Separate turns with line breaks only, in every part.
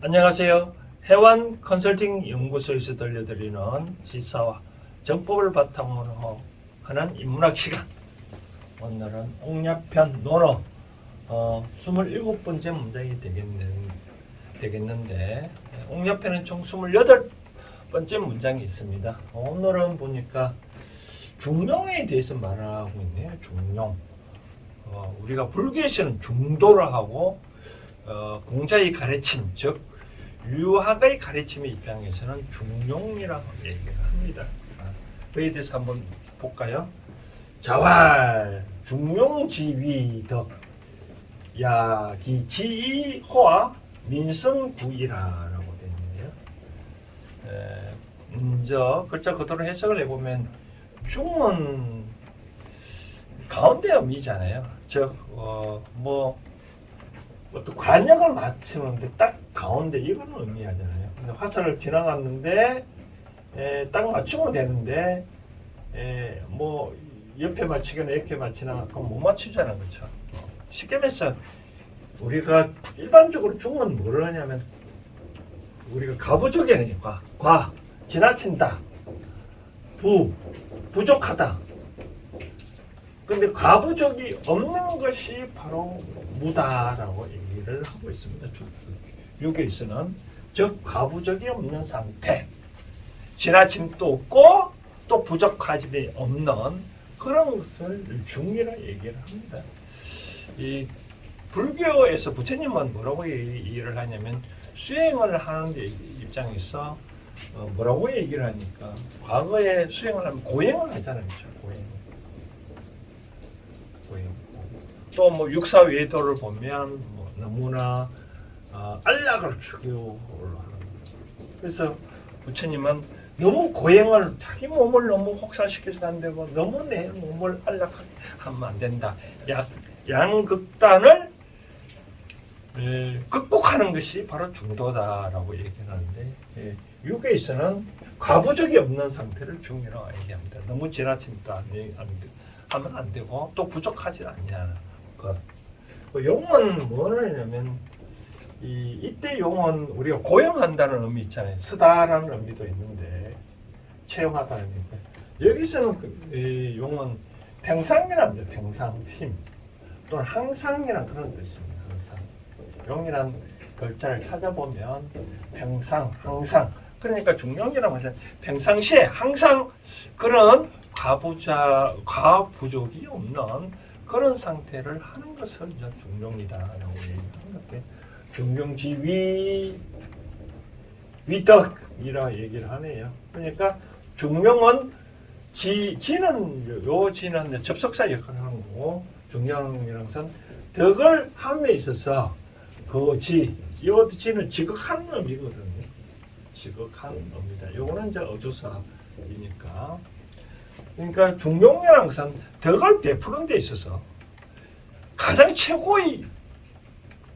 안녕하세요. 해완 컨설팅 연구소에서 들려드리는 시사와 정법을 바탕으로 하는 인문학 시간. 오늘은 옥략편 논어 어, 27번째 문장이 되겠는, 되겠는데 옥략편은 총 28번째 문장이 있습니다. 오늘은 보니까 중용에 대해서 말하고 있네요. 중용. 어, 우리가 불교에서는 중도라 하고 어, 공자의 가르침, 즉 유학의 가르침의 입장에서는 중용이라고 얘기를 합니다. 아, 그에 대해서 한번 볼까요? 자활 중용지위덕 야기지호와 민성구이라라고 되어 있네요. 에, 음, 저 글자 그대로 해석을 해보면 중은 가운데 음이잖아요. 즉, 어, 뭐, 어떤 관역을 맞추는데 딱 가운데 이거는 의미하잖아요. 근데 화살을 지나갔는데 에, 딱 맞추면 되는데 에, 뭐 옆에 맞추거나 이렇게 맞추나 그럼 못 맞추잖아, 그렇죠? 쉽게 말해서 우리가 일반적으로 중은 뭘 하냐면 우리가 가부족에는 과, 과 지나친다, 부 부족하다. 근데 가부족이 없는 것이 바로 무다라고 얘기를 하고 있습니다. 여기에서는 즉 가부족이 없는 상태, 지나침도 없고 또 부족하지 없는 그런 것을 중이라 얘기를 합니다. 이 불교에서 부처님은 뭐라고 얘기를 하냐면 수행을 하는 데 입장에서 어, 뭐라고 얘기를 하니까 과거에 수행을 하면 고행을 하잖아요. 그렇죠? 고행. 또 뭐 육사 외도를 보면 뭐 너무나 어, 안락을 추구를 하는 거예요. 그래서 부처님은 너무 고행을 자기 몸을 너무 혹사시켜서 안 되고 너무 내 몸을 안락하면 안 된다. 약 양극단을 에, 극복하는 것이 바로 중도다라고 얘기하는데 예, 육에서는 과부적이 없는 상태를 중이라고 얘기합니다. 너무 되- 하면 안 되고 또 부족하지 않냐는 것. 그 용은 뭐를 하냐면 이 이때 용은 우리가 고용한다는 의미 있잖아요. 쓰다라는 의미도 있는데 채용하다는 의미. 여기서는 그, 이 용은 평상이랍니다. 평상심 또는 항상이란 그런 뜻입니다. 항상 용이란 글자를 찾아보면 평상, 항상 그러니까 중용이라고 하죠. 평상시에 항상 그런 과부자, 과부족이 없는 그런 상태를 하는 것을 이제 중용이다라고 얘기하는 건데 중용지위 위덕이라 얘기를 하네요. 그러니까 중용은 지, 지는 요 지는 접속사 역할을 하는 거고 중용이라는 것은 덕을 함에 있어서 그 지, 요 지는 지극한 의미거든요. 지극한 의미다. 요거는 이제 어조사이니까. 그러니까 중용이라는 것은 덕을 베푸는 데 있어서 가장 최고의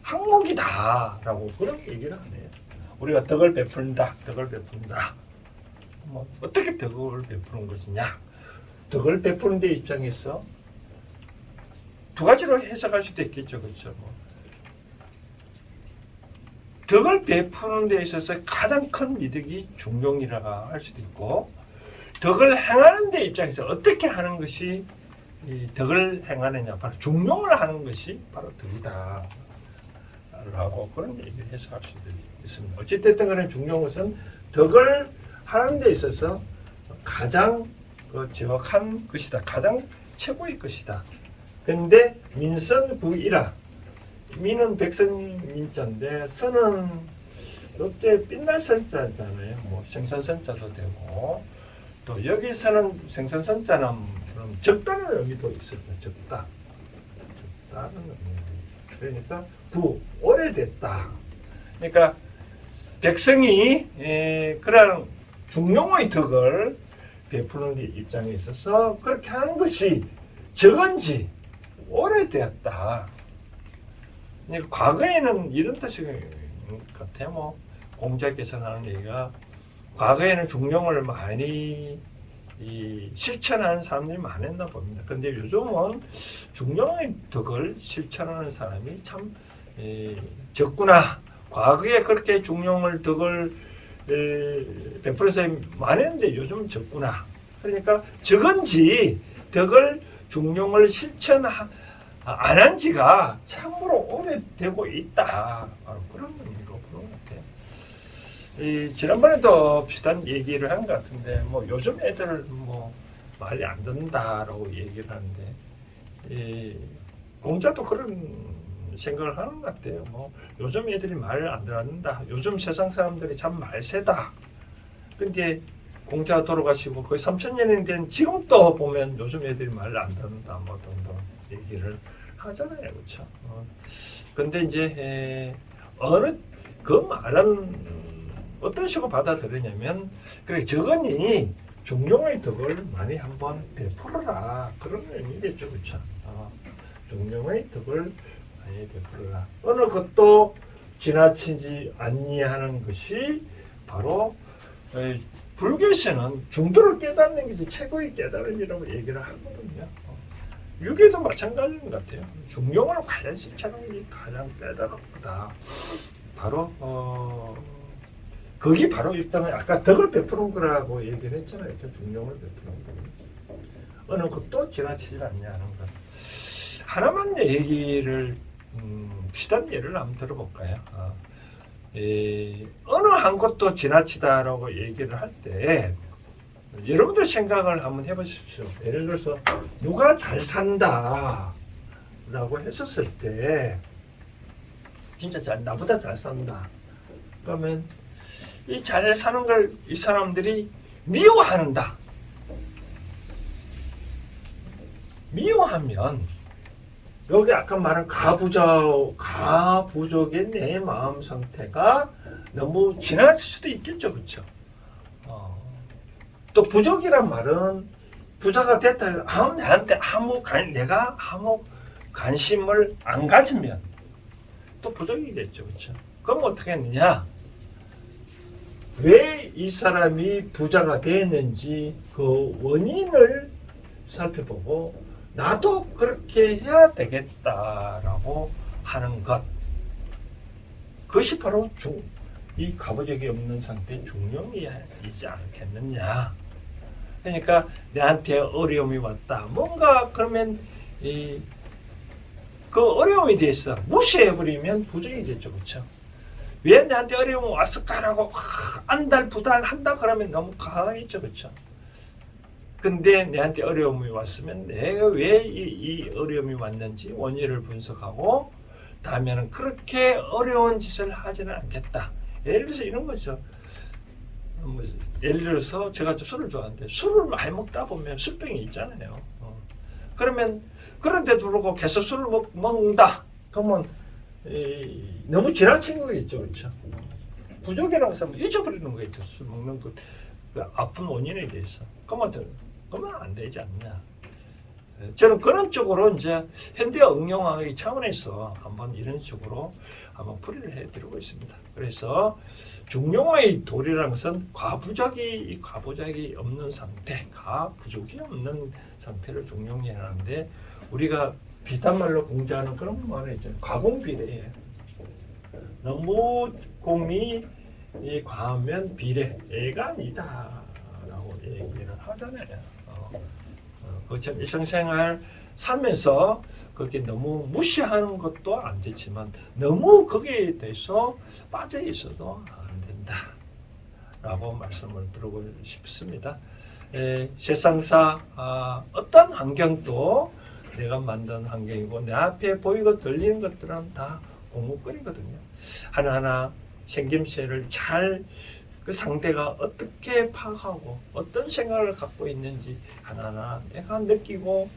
항목이다라고 그런 얘기를 하네요. 우리가 덕을 베푼다, 덕을 베푼다. 뭐 어떻게 덕을 베푸는 것이냐? 덕을 베푸는 데 입장에서 두 가지로 해석할 수도 있겠죠, 그렇죠? 뭐. 덕을 베푸는 데 있어서 가장 큰 이득이 중용이라고 할 수도 있고 덕을 행하는 데 입장에서 어떻게 하는 것이 이 덕을 행하느냐 바로 중용을 하는 것이 바로 덕이다 라고 그런 얘기를 해석할 수도 있습니다. 어찌됐든 간에 중요한 것은 덕을 하는 데 있어서 가장 그 정확한 것이다 가장 최고의 것이다. 근데 민선 부이라 민은 백성민자인데 선은 롯데 빛날 선자잖아요. 뭐 생선 선자도 되고 또 여기서는 생선선자는 그럼 적다는 의미도 있습니다. 적다. 적다는 의미. 그러니까 부 오래됐다. 그러니까 백성이 에, 그런 중용의 덕을 베푸는 데 입장에 있어서 그렇게 하는 것이 적은지 오래되었다. 과거에는 이런 뜻이 같아요. 뭐 공자께서 하는 얘기가 과거에는 중용을 많이 이 실천하는 사람들이 많았나 봅니다. 근데 요즘은 중용의 덕을 실천하는 사람이 참 에, 적구나 과거에 그렇게 중용을 덕을 에, 베풀어 사람이 많았는데 요즘 적구나. 그러니까 적은지 덕을 중용을 실천 안 한 지가 참으로 오래되고 있다. 바로 그런 같아요. 이 지난번에도 비슷한 얘기를 한 것 같은데 뭐 요즘 애들 뭐 말이 안 듣는다라고 얘기를 하는데 이 공자도 그런 생각을 하는 것 같아요. 뭐 요즘 애들이 말을 안 듣는다. 요즘 세상 사람들이 참 말세다. 근데 공자 돌아가시고 거의 3천 년이 된 지금 또 보면 요즘 애들이 말을 안 듣는다. 뭐 등등 얘기를 하잖아요, 그렇죠? 어. 근데 이제 에, 어느 그 말은 어떤 식으로 받아들이냐면 그래 저건이 중용의 덕을 많이 한번 베풀어라 그런 의미겠죠, 그렇죠? 어, 중용의 덕을 많이 베풀어라. 어느 것도 지나치지 아니하는 것이 바로 에, 불교에서는 중도를 깨닫는 것이 최고의 깨달음이라고 얘기를 하거든요. 어. 유교도 마찬가지인 것 같아요. 중용을 가장 실천하는 게 가장 깨달음다. 바로 어, 그게 바로 일단은 아까 덕을 베푸는 거라고 얘기를 했잖아요. 저 중용을 베푸는 거. 어느 것도 지나치지 않냐는 것. 하나만 얘기를 음, 비슷한 예를 한번 들어볼까요? 어, 에, 어느 한 것도 지나치다라고 얘기를 할 때 여러분들 생각을 한번 해보십시오. 예를 들어서 누가 잘 산다 라고 했었을 때 진짜 잘, 나보다 잘 산다. 그러면 이 잘 사는 걸 이 사람들이 미워한다. 미워하면 여기 아까 말한 가부적, 가부족의 내 마음 상태가 너무 지나칠 수도 있겠죠, 그렇죠? 어. 또 부족이란 말은 부자가 됐다, 아무 나한테 아무 관, 내가 아무 관심을 안 가지면 또 부족이겠죠, 그렇죠? 그럼 어떻게 했느냐? 왜 이 사람이 부자가 됐는지 그 원인을 살펴보고 나도 그렇게 해야 되겠다라고 하는 것. 그것이 바로 중, 이 가부적이 없는 상태 중용이지 않겠느냐. 그러니까 내한테 어려움이 왔다. 뭔가 그러면 이, 그 어려움에 대해서 무시해버리면 부정이 되죠. 그렇죠? 왜 내한테 어려움 왔을까라고 안달부달 한다 그러면 너무 강하겠죠. 그렇죠? 근데 내한테 어려움이 왔으면 내가 왜 이 어려움이 왔는지 원인을 분석하고 다음에는 그렇게 어려운 짓을 하지는 않겠다. 예를 들어서 이런 거죠. 뭐, 예를 들어서 제가 좀 술을 좋아하는데 술을 많이 먹다 보면 술병이 있잖아요. 어. 그러면 그런데도 불구하고 계속 술을 먹, 먹는다. 그러면 이, 너무 지나친 거겠죠, 그렇죠? 부족이라고 뭐 잊어버리는 거겠죠, 술 먹는 것, 그 아픈 원인에 대해서. 그러면 그러면 안 되지 않냐. 저는 그런 쪽으로 이제 현대 응용하기 차원에서 한번 이런 식으로 한번 풀이를 해드리고 있습니다. 그래서 중용의 도리라는 것은 과부적이 과부적이 없는 상태, 과부족이 없는 상태를 중용이라는데 우리가 비슷한 말로 공자하는 그런 말이 있잖아요. 과공비례예요. 너무 공이 이 과하면 비례, 애가 아니다라고 얘기를 하잖아요. 어, 어, 그처럼 일상생활 살면서 그렇게 너무 무시하는 것도 안 되지만 너무 거기에 대해서 빠져 있어도 안 된다라고 말씀을 드리고 싶습니다. 에, 세상사 아, 어떤 환경도 내가 만든 환경이고 내 앞에 보이고 들리는 것들은 다 공무거리거든요. 하나하나 생김새를 잘 그 상대가 어떻게 파악하고 어떤 생각을 갖고 있는지 하나하나 내가 느끼고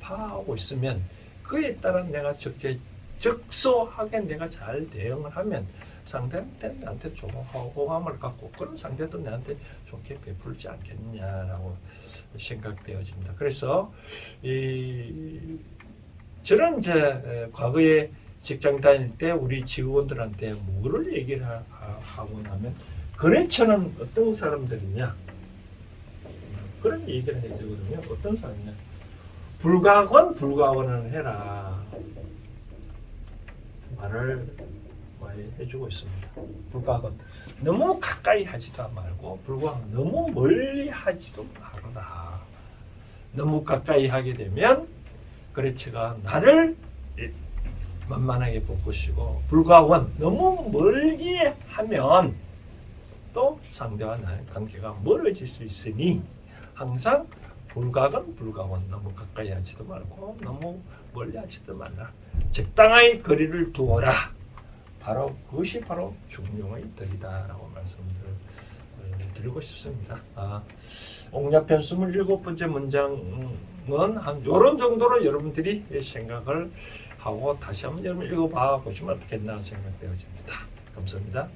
파악하고 있으면 그에 따라 내가 적게 적소하게 내가 잘 대응을 하면 상대한테 나한테 좋은 호감을 갖고 그런 상대도 나한테 좋게 베풀지 않겠냐라고 생각되어집니다. 그래서 이 저는 이제 에, 과거에 직장 다닐 때 우리 직원들한테 뭐를 얘기를 하, 고 나면 거래처는 어떤 사람들이냐 그런 얘기를 해주거든요. 어떤 사람이냐 불가건 불가건을 해라 말을 많이 해주고 있습니다. 불과학은 너무 가까이 하지도 말고 불과학은 너무 멀리 하지도 말아라. 너무 가까이 하게 되면 거래처가 나를 이- 만만하게 볼 것이고 불과원 너무 멀리 하면 또 상대와 나의 관계가 멀어질 수 있으니 항상 불각은 불가원 너무 가까이 하지도 말고 너무 멀리 하지도 말라 적당히 거리를 두어라 바로 그것이 바로 중용의 덕이다라고 말씀을 어, 드리고 싶습니다. 아, 옥략편 27번째 문장은 한 요런 정도로 여러분들이 생각을 하고 다시 한번 여러분 읽어봐 보시면 어떻겠나 생각되어집니다. 감사합니다